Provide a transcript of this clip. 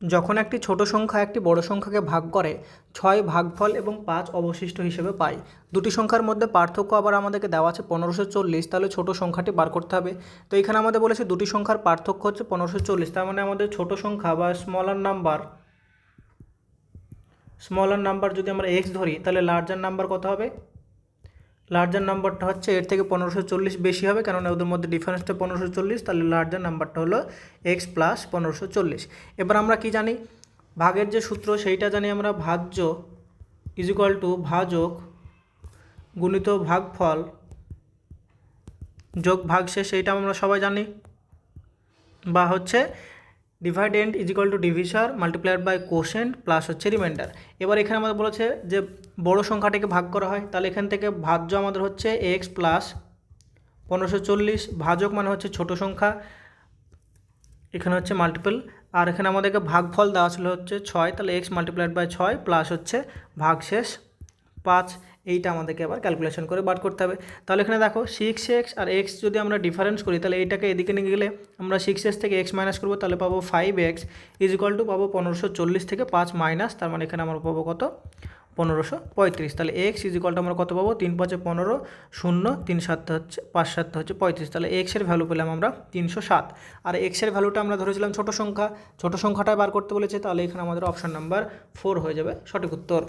যখন একটি ছোট সংখ্যা একটি বড় সংখ্যাকে ভাগ করে ছয় ভাগফল এবং পাঁচ অবশিষ্ট হিসেবে পাই দুটি সংখ্যার মধ্যে পার্থক্য আবার আমাদেরকে দেওয়া আছে পনেরোশো চল্লিশ, তাহলে ছোট সংখ্যাটি বার করতে হবে। তো এখানে আমাদের বলেছে দুটি সংখ্যার পার্থক্য হচ্ছে পনেরোশো চল্লিশ, তার মানে আমাদের ছোট সংখ্যা বা স্মলার নাম্বার স্মলার নাম্বার যদি আমরা এক্স ধরি, তাহলে লার্জার নাম্বার কত হবে? লার্জার নাম্বারটা হচ্ছে এর থেকে পনেরোশো চল্লিশ বেশি হবে, কেননা ওদের মধ্যে ডিফারেন্সটা পনেরোশো চল্লিশ, তাহলে লার্জার নাম্বারটা হলো এক্স প্লাস পনেরোশো চল্লিশ। এবার আমরা কি জানি? ভাগের যে সূত্র, সেইটা জানি আমরা ভাজ্য ইজ ইকুয়াল টু ভাজক গুণিত ভাগফল যোগ ভাগশেষ এইটা আমরা সবাই জানি। বা হচ্ছে dividend is equal to divisor multiplied by quotient plus হচ্ছে রিমাইন্ডার এবার এখানে আমাদের বলেছে যে বড় সংখ্যাটাকে ভাগ করা হয়, তাহলে এখান থেকে ভাজ্য আমাদের হচ্ছে এক্স প্লাস পনেরোশো চল্লিশ, ভাজক মানে হচ্ছে ছোট সংখ্যা, এখানে হচ্ছে মাল্টিপল আর এখানে আমাদেরকে ভাগফল দেওয়া ছিল হচ্ছে ছয়, তাহলে এক্স মাল্টিপ্লাইড বাই ছয় প্লাস হচ্ছে ভাগশেষ পাঁচ। এইটা আমাদেরকে আবার ক্যালকুলেশন করে বার করতে হবে। তাহলে এখানে দেখো সিক্স এক্স আর এক্স যদি আমরা ডিফারেন্স করি, তাহলে এইটাকে এদিকে নিয়ে গেলে আমরা সিক্স এক্স থেকে এক্স মাইনাস করব, তাহলে পাবো five X is equal to পাবো পনেরোশো চল্লিশ থেকে পাঁচ মাইনাস তার মানে এখানে আমরা পাবো কত? পনেরোশো পঁয়ত্রিশ। তাহলে এক্স ইজ ইকুয়াল টু আমরা কত পাবো? তিন পাঁচে পনেরো, শূন্য, তিন সাতটা হচ্ছে, পাঁচ সাতটা হচ্ছে পঁয়ত্রিশ। তাহলে এক্সের ভ্যালু পেলাম আমরা তিনশো সাত। আর এক্সের ভ্যালুটা আমরা ধরেছিলাম ছোটো সংখ্যা। ছোটো সংখ্যাটাই বার করতে বলেছে, তাহলে এখানে আমাদের অপশান নাম্বার ফোর হয়ে যাবে সঠিক উত্তর।